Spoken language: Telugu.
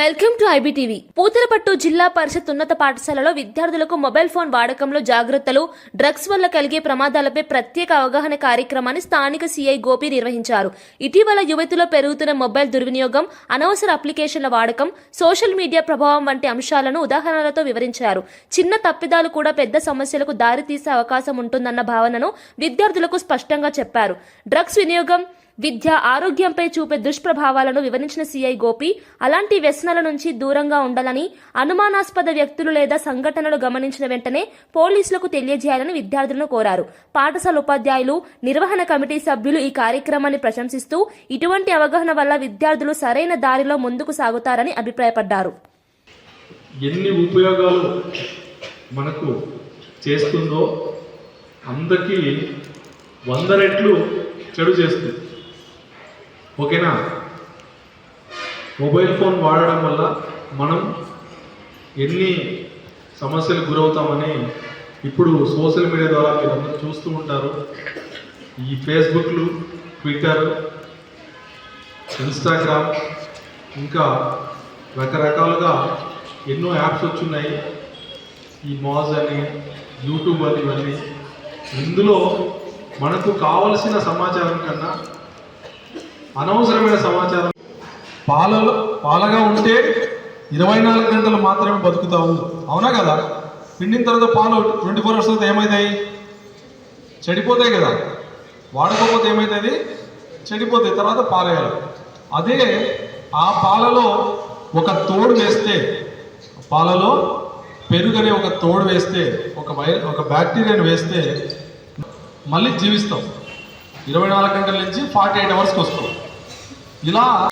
వెల్కమ్ టు ఐబీటీవీ పూతలపట్టు జిల్లా పరిషత్ ఉన్నత పాఠశాలలో విద్యార్థులకు మొబైల్ ఫోన్ వాడకంలో జాగ్రత్తలు డ్రగ్స్ వల్ల కలిగే ప్రమాదాలపై ప్రత్యేక అవగాహన కార్యక్రమాన్ని స్థానిక సీఐ గోపి నిర్వహించారు. ఇటీవల యువతిలో పెరుగుతున్న మొబైల్ దుర్వినియోగం అనవసర అప్లికేషన్ల వాడకం సోషల్ మీడియా ప్రభావం వంటి అంశాలను ఉదాహరణలతో వివరించారు. చిన్న తప్పిదాలు కూడా పెద్ద సమస్యలకు దారితీసే అవకాశం ఉంటుందన్న భావనను విద్యార్థులకు స్పష్టంగా చెప్పారు. డ్రగ్స్ వినియోగం విద్య ఆరోగ్యంపై చూపే దుష్ప్రభావాలను వివరించిన సీఐ గోపి అలాంటి వ్యసనాల నుంచి దూరంగా ఉండాలని అనుమానాస్పద వ్యక్తులు లేదా సంఘటనలు గమనించిన వెంటనే పోలీసులకు తెలియజేయాలని విద్యార్థులను కోరారు. పాఠశాల ఉపాధ్యాయులు నిర్వహణ కమిటీ సభ్యులు ఈ కార్యక్రమాన్ని ప్రశంసిస్తూ ఇటువంటి అవగాహన వల్ల విద్యార్థులు సరైన దారిలో ముందుకు సాగుతారని అభిప్రాయపడ్డారు. ఎన్ని ఉపయోగాలు మనకు చేస్తుందో అందరికీ వంద రెట్లు చెడు చేస్తుంది. ఓకేనా? మొబైల్ ఫోన్ వాడడం వల్ల మనం ఎన్ని సమస్యలకు గురవుతామని ఇప్పుడు సోషల్ మీడియా ద్వారా మీరు అందరూ చూస్తూ ఉంటారు. ఈ ఫేస్బుక్లు ట్విట్టర్ ఇన్స్టాగ్రామ్ ఇంకా రకరకాలుగా ఎన్నో యాప్స్ వచ్చున్నాయి. ఈ మాజ్ అని యూట్యూబ్ అని ఇవన్నీ. ఇందులో మనకు కావలసిన సమాచారం కన్నా అనవసరమైన సమాచారం. పాలలో పాలగా ఉంటే ఇరవై నాలుగు గంటలు మాత్రమే బతుకుతాము అవునా కదా? పిండిన తర్వాత పాలు ట్వంటీ ఫోర్ అవర్స్ తర్వాత ఏమవుతాయి చెడిపోతాయి కదా. వాడకపోతే ఏమవుతుంది చెడిపోతాయి. తర్వాత పారేయాలి అదే ఆ పాలలో ఒక తోడు వేస్తే పాలలో పెరుగు అనే ఒక తోడు వేస్తే ఒక వై ఒక బ్యాక్టీరియాని వేస్తే మళ్ళీ జీవిస్తాం. ఇరవై నాలుగు గంటల నుంచి ఫార్టీ ఎయిట్ అవర్స్కి వస్తాం ఇలా